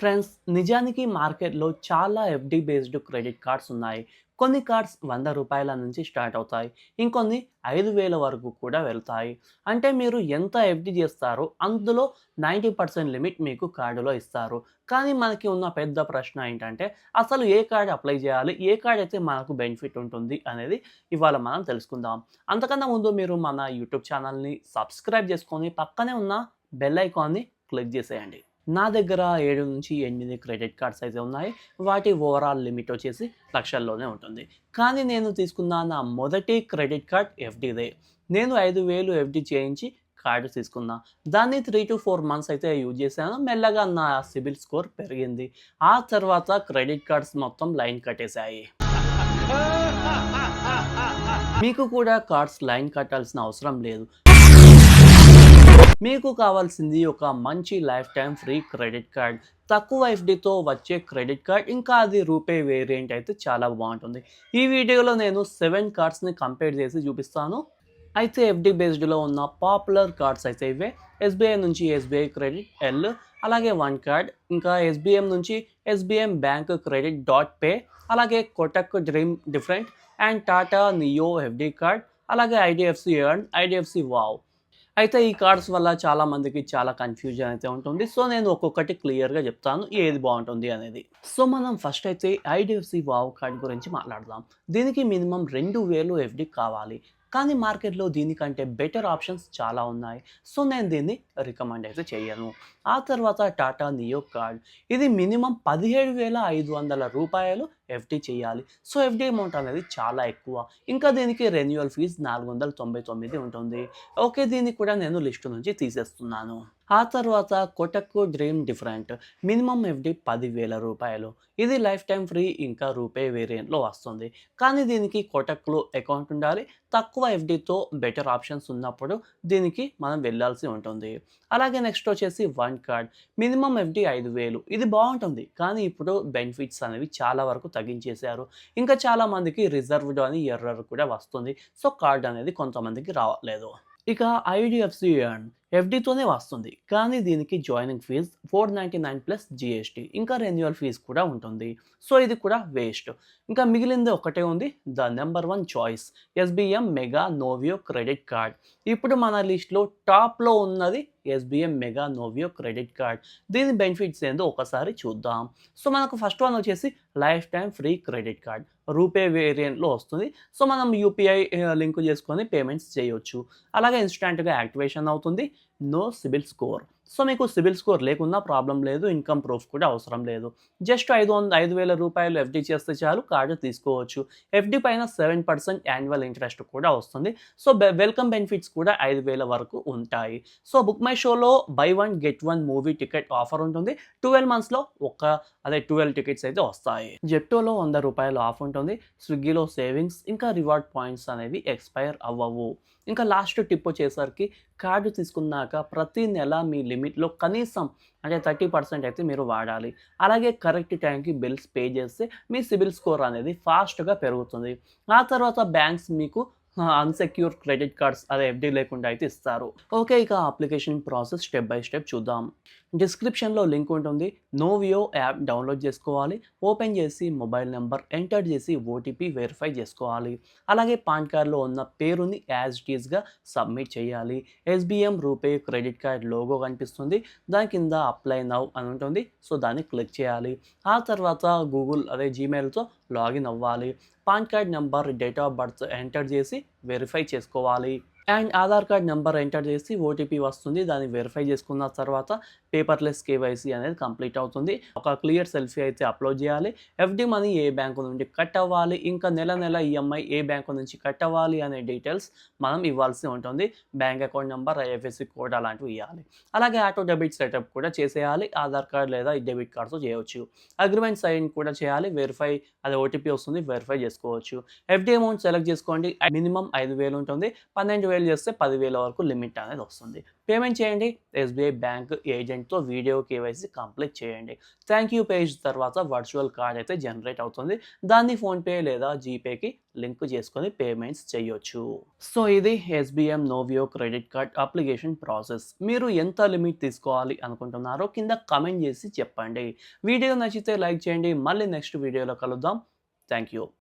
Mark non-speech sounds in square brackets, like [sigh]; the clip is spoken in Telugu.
ఫ్రెండ్స్ నిజానికి మార్కెట్లో చాలా ఎఫ్డి బేస్డ్ క్రెడిట్ కార్డ్స్ ఉన్నాయి. కొన్ని కార్డ్స్ వంద రూపాయల నుంచి స్టార్ట్ అవుతాయి. ఇంకొన్ని ఐదు వేల వరకు కూడా వెళ్తాయి. అంటే మీరు ఎంత ఎఫ్డి చేస్తారో అందులో నైంటీ పర్సెంట్ లిమిట్ మీకు కార్డులో ఇస్తారు. కానీ మనకి ఉన్న పెద్ద ప్రశ్న ఏంటంటే అసలు ఏ కార్డ్ అప్లై చేయాలి? ఏ కార్డ్ అయితే మనకు బెనిఫిట్ ఉంటుంది అనేది ఇవాళ మనం తెలుసుకుందాం. అంతకన్నా ముందు మీరు మన యూట్యూబ్ ఛానల్ని సబ్స్క్రైబ్ చేసుకొని పక్కనే ఉన్న బెల్ ఐకాన్ని క్లిక్ చేసేయండి. నా దగ్గర ఏడు నుంచి ఎనిమిది క్రెడిట్ కార్డ్స్ అయితే ఉన్నాయి. వాటి ఓవరాల్ లిమిట్ వచ్చేసి లక్షల్లోనే ఉంటుంది. కానీ నేను తీసుకున్న నా మొదటి క్రెడిట్ కార్డ్ ఎఫ్డీదే. నేను ఐదు వేలు ఎఫ్డి చేయించి కార్డు తీసుకున్నా. దాన్ని త్రీ టు ఫోర్ మంత్స్ అయితే యూజ్ చేశాను. మెల్లగా నా సిబిల్ స్కోర్ పెరిగింది. ఆ తర్వాత క్రెడిట్ కార్డ్స్ మొత్తం లైన్ కట్టేశాయి. [laughs] మీకు కూడా కార్డ్స్ లైన్ కట్టాల్సిన అవసరం లేదు. మీకు కావాల్సింది ఒక మంచి life time free credit card తక్కువ ఎఫ్డితో వచ్చే క్రెడిట్ కార్డ్ ఇంకా అది రూపే వేరియంట్ అయితే చాలా బాగుంటుంది. ఈ వీడియోలో నేను సెవెన్ కార్డ్స్ని కంపేర్ చేసి చూపిస్తాను. అయితే ఎఫ్డి బేస్డ్లో ఉన్న పాపులర్ కార్డ్స్ అయితే ఇవే. ఎస్బీఐ నుంచి ఎస్బీఐ క్రెడిట్ ఎల్ అలాగే వన్ కార్డ్ ఇంకా ఎస్బీఎం నుంచి SBM bank credit dot pay అలాగే Kotak Dream Different and Tata Neu FD card అలాగే ఐడిఎఫ్సి ఎర్న్ ఐడిఎఫ్సి వావ్ అయితే ఈ కార్డ్స్ వల్ల చాలా మందికి చాలా కన్ఫ్యూజన్ అయితే ఉంటుంది. సో నేను ఒక్కొక్కటి క్లియర్గా చెప్తాను ఏది బాగుంటుంది అనేది. సో మనం ఫస్ట్ అయితే ఐడిఎఫ్సి వావ్ కార్డ్ గురించి మాట్లాడదాం. దీనికి మినిమం రెండు వేలు ఎఫ్డి కావాలి. కానీ మార్కెట్లో దీనికంటే బెటర్ ఆప్షన్స్ చాలా ఉన్నాయి. సో నేను దీన్ని రికమెండ్ అయితే చేయను. ఆ తర్వాత టాటా నియో కార్డ్. ఇది మినిమం పదిహేడు వేల ఐదు వందల రూపాయలు ఎఫ్డి చేయాలి. సో ఎఫ్డి అమౌంట్ అనేది చాలా ఎక్కువ. ఇంకా దీనికి రెన్యువల్ ఫీజ్ నాలుగు వందల తొంభై తొమ్మిది ఉంటుంది. ఓకే దీన్ని కూడా నేను లిస్టు నుంచి తీసేస్తున్నాను. ఆ తర్వాత Kotak Dream Different minimum FD పదివేల రూపాయలు. ఇది లైఫ్ టైం ఫ్రీ ఇంకా రూపే వేరియంట్లో వస్తుంది. కానీ దీనికి కొటక్లో అకౌంట్ ఉండాలి. తక్కువ ఎఫ్డితో బెటర్ ఆప్షన్స్ ఉన్నప్పుడు దీనికి మనం వెళ్ళాల్సి ఉంటుంది. అలాగే నెక్స్ట్ వచ్చేసి వన్ కార్డ్ మినిమం ఎఫ్డి ఐదు వేలు. ఇది బాగుంటుంది. కానీ ఇప్పుడు బెనిఫిట్స్ అనేవి చాలా వరకు తగ్గించేశారు. ఇంకా చాలా మందికి రిజర్వ్డ్ అని ఎర్రర్ కూడా వస్తుంది. సో కార్డ్ అనేది కొంతమందికి రావట్లేదు. ఇక ఐడిఎఫ్సి అండ్ ఎఫ్డితోనే వస్తుంది. కానీ దీనికి joining fee four ninety nine plus GST ఇంకా రెన్యువల్ ఫీజ్ కూడా ఉంటుంది. సో ఇది కూడా వేస్ట్ ఇంకా మిగిలింది ఒకటే ఉంది. The number one choice SBM mega Novio credit card ఇప్పుడు మన లిస్ట్లో టాప్లో ఉన్నది SBM mega Novio credit card దీని బెనిఫిట్స్ ఏందో ఒకసారి చూద్దాం. సో మనకు ఫస్ట్ వన్ వచ్చేసి lifetime free credit card RuPay వేరియంట్లో వస్తుంది. సో మనం యూపీఐ లింక్ uh, చేసుకొని పేమెంట్స్ చేయొచ్చు. అలాగే ఇన్స్టాంట్గా యాక్టివేషన్ అవుతుంది. నో సిబిల్ స్కోర్ సో మీకు సిబిల్ స్కోర్ లేకున్నా ప్రాబ్లం లేదు ఇన్కమ్ ప్రూఫ్ కూడా అవసరం లేదు. జస్ట్ ఐదు వంద ఐదు వేల రూపాయలు ఎఫ్డి చేస్తే చాలు కార్డు తీసుకోవచ్చు. ఎఫ్డి పైన సెవెన్ పర్సెంట్ యాన్యువల్ ఇంట్రెస్ట్ కూడా వస్తుంది. సో వెల్కమ్ బెనిఫిట్స్ కూడా ఐదు వేల వరకు ఉంటాయి. సో బుక్ మై షోలో buy one get one movie ticket offer ఉంటుంది. ట్వెల్వ్ మంత్స్లో ఒక అదే ట్వెల్వ్ టికెట్స్ అయితే వస్తాయి. జెప్టోలో వంద రూపాయలు ఆఫ్ ఉంటుంది. స్విగ్గీలో సేవింగ్స్ ఇంకా రివార్డ్ పాయింట్స్ అనేవి ఎక్స్పైర్ అవ్వవు. ఇంకా లాస్ట్ టిప్ వచ్చేసరికి కార్డు తీసుకున్నాక ప్రతి నెల మీ లిమిట్లో కనీసం అంటే థర్టీ పర్సెంట్ అయితే మీరు వాడాలి. అలాగే కరెక్ట్ టైంకి బిల్స్ పే చేస్తే మీ సిబిల్ స్కోర్ అనేది ఫాస్ట్గా పెరుగుతుంది. ఆ తర్వాత బ్యాంక్స్ మీకు అన్సెక్యూర్ క్రెడిట్ కార్డ్స్ అదే ఎఫ్డీ లేకుండా అయితే ఇస్తారు. ఓకే ఇక application process step by step చూద్దాం. డిస్క్రిప్షన్లో లింక్ ఉంటుంది. నోవియో యాప్ డౌన్లోడ్ చేసుకోవాలి. ఓపెన్ చేసి మొబైల్ నెంబర్ ఎంటర్ చేసి ఓటీపీ వెరిఫై చేసుకోవాలి. అలాగే పాన్ కార్డ్లో ఉన్న పేరుని యాజ్ టీజ్గా సబ్మిట్ చేయాలి. SBM RuPay credit card logo కనిపిస్తుంది. దాని కింద అప్లై నవ్ అని ఉంటుంది. సో దాన్ని క్లిక్ చేయాలి. ఆ తర్వాత గూగుల్ అదే జీమెయిల్తో లాగిన్ అవ్వాలి. PAN card number date of birth enter చేసి వెరిఫై చేసుకోవాలి. And Aadhaar card number enter చేసి ఓటీపీ వస్తుంది. దాన్ని వెరిఫై చేసుకున్న తర్వాత పేపర్లెస్ కేవైసీ అనేది కంప్లీట్ అవుతుంది. ఒక క్లియర్ సెల్ఫీ అయితే అప్లోడ్ చేయాలి. ఎఫ్డి మనీ ఏ బ్యాంకు నుండి కట్ అవ్వాలి? ఇంకా నెల నెల ఈఎంఐ ఏ బ్యాంకు నుంచి కట్ అవ్వాలి అనే డీటెయిల్స్ మనం ఇవ్వాల్సి ఉంటుంది. Bank account number IFSC code అలాంటివి ఇవ్వాలి. అలాగే ఆటో డెబిట్ సెటప్ కూడా చేసేయాలి. ఆధార్ కార్డ్ లేదా డెబిట్ కార్డ్తో చేయవచ్చు. అగ్రిమెంట్ సైన్ కూడా చేయాలి. వెరిఫై అది ఓటీపీ వస్తుంది. వెరిఫై చేసుకోవచ్చు. ఎఫ్డి అమౌంట్ సెలెక్ట్ చేసుకోండి. మినిమం ఐదు వేలు ఉంటుంది. పన్నెండు వేలు ప్రొఫైల్ చేస్తే పదివేల వరకు లిమిట్ అనేది వస్తుంది. పేమెంట్ చేయండి. ఎస్బీఐ బ్యాంక్ ఏజెంట్తో వీడియో కేవైసీ కంప్లీట్ చేయండి. థ్యాంక్ యూ పేజ్ తర్వాత వర్చువల్ కార్డ్ అయితే జనరేట్ అవుతుంది. దాన్ని ఫోన్పే లేదా జీపేకి లింక్ చేసుకొని పేమెంట్స్ చేయొచ్చు. సో ఇది SBM Novio credit card application process మీరు ఎంత లిమిట్ తీసుకోవాలి అనుకుంటున్నారో కింద కమెంట్ చేసి చెప్పండి. వీడియో నచ్చితే లైక్ చేయండి. మళ్ళీ నెక్స్ట్ వీడియోలో కలుద్దాం. Thank you